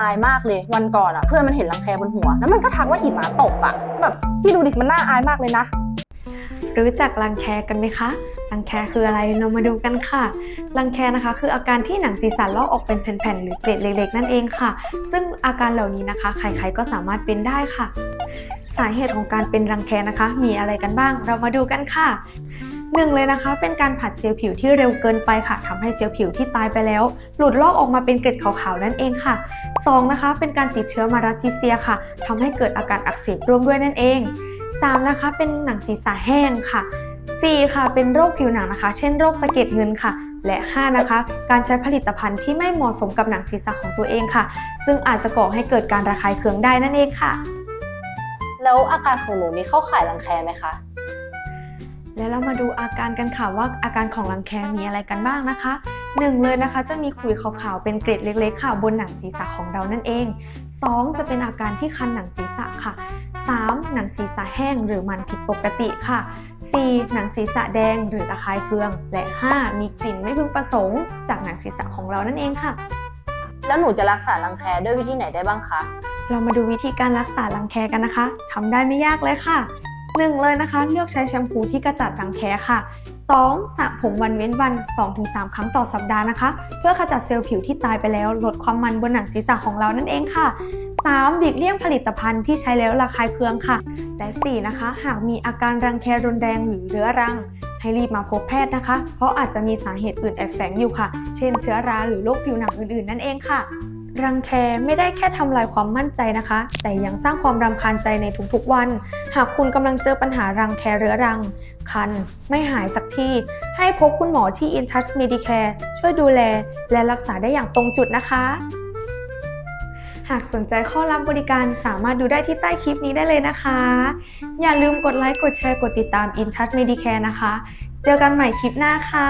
อายมากเลย วันก่อนอะเพื่อนมันเห็นรังแคบนหัว แล้วมันก็ทักว่าหิมะตกอะแบบพี่ดูดิมันน่าอายมากเลยนะ รู้จักรังแคกันไหมคะ รังแคคืออะไร เรามาดูกันค่ะ รังแคนะคะ คืออาการที่หนังศีรษะลอกออกเป็นแผ่นๆ หรือเกล็ดเล็กๆ นั่นเองค่ะ ซึ่งอาการเหล่านี้นะคะ ใครๆ ก็สามารถเป็นได้ค่ะ สาเหตุของการเป็นรังแคนะคะ มีอะไรกันบ้าง เรามาดูกันค่ะ หนึ่งเลยนะคะ เป็นการผัดเซลล์ผิวที่เร็วเกินไปค่ะทำให้เซลล์ผิวที่ตายไปแล้ว หลุดลอกออกมาเป็นเกล็ดขาวๆนั่นเองค่ะสองนะคะ เป็นการติดเชื้อมาราซิเซียค่ะทำให้เกิดอาการอักเสบร่วมด้วยนั่นเอง 3. นะคะ เป็นหนังศีรษะแห้งค่ะ 4. ค่ะ เป็นโรคผิวหนังนะคะ เช่นโรคสะเก็ดเงินค่ะและ 5. นะคะ การใช้ผลิตภัณฑ์ที่ไม่เหมาะสมกับหนังศีรษะของตัวเองค่ะ ซึ่งอาจจะก่อให้เกิดการระคายเคืองได้นั่นเองค่ะ แล้วอาการของหนูนี่เข้าข่ายรังแคไหมคะ แล้วเรามาดูอาการกันค่ะว่าอาการของรังแคมีอะไรกันบ้างนะคะหนึ่งเลยนะคะจะมีขุยขาวๆเป็นเกร็ดเล็กๆค่ะบนหนังศีรษะของเรานั่นเอง 2. จะเป็นอาการที่คันหนังศีรษะค่ะ 3. หนังศีรษะแห้งหรือมันผิดปกติค่ะ 4. หนังศีรษะแดงหรือระคายเคือง และ 5. มีกลิ่นไม่พึงประสงค์ จากหนังศีรษะของเรานั่นเองค่ะ แล้วหนูจะรักษารังแคด้วยวิธีไหนได้บ้างคะ เรามาดูวิธีการรักษารังแคกันนะคะทำได้ไม่ยากเลยค่ะ หนึ่งเลยนะคะ เลือกใช้แชมพูที่กระจัดรังแคค่ะ 2. สระผมวันเว้นวัน 2-3 ครั้งต่อสัปดาห์นะคะ เพื่อขจัดเซลล์ผิวที่ตายไปแล้วลดความมันบนหนังศีรษะของเรานั่นเองค่ะ 3. หลีกเลี่ยงผลิตภัณฑ์ที่ใช้แล้วระคายเคืองค่ะ และ 4. นะคะ หากมีอาการรังแครุนแรงหรือเรื้อรัง ให้รีบมาพบแพทย์นะคะ เพราะอาจจะมีสาเหตุอื่นแอบแฝงอยู่ค่ะ เช่น เชื้อราหรือโรคผิวหนังอื่นๆ นั่นเองค่ะ รังแคไม่ได้แค่ทำลายความมั่นใจนะคะ แต่ยังสร้างความรำคาญใจในทุกๆวัน หากคุณกำลังเจอปัญหารังแคเรื้อรัง คัน ไม่หายสักที ให้พบคุณหมอที่ InTouch Medicare ช่วยดูแล และรักษาได้อย่างตรงจุดนะคะ หากสนใจข้อรับบริการสามารถดูได้ที่ใต้คลิปนี้ได้เลยนะคะ อย่าลืมกดไลค์กดแชร์กดติดตาม InTouch Medicare นะคะ เจอกันใหม่คลิปหน้าค่ะ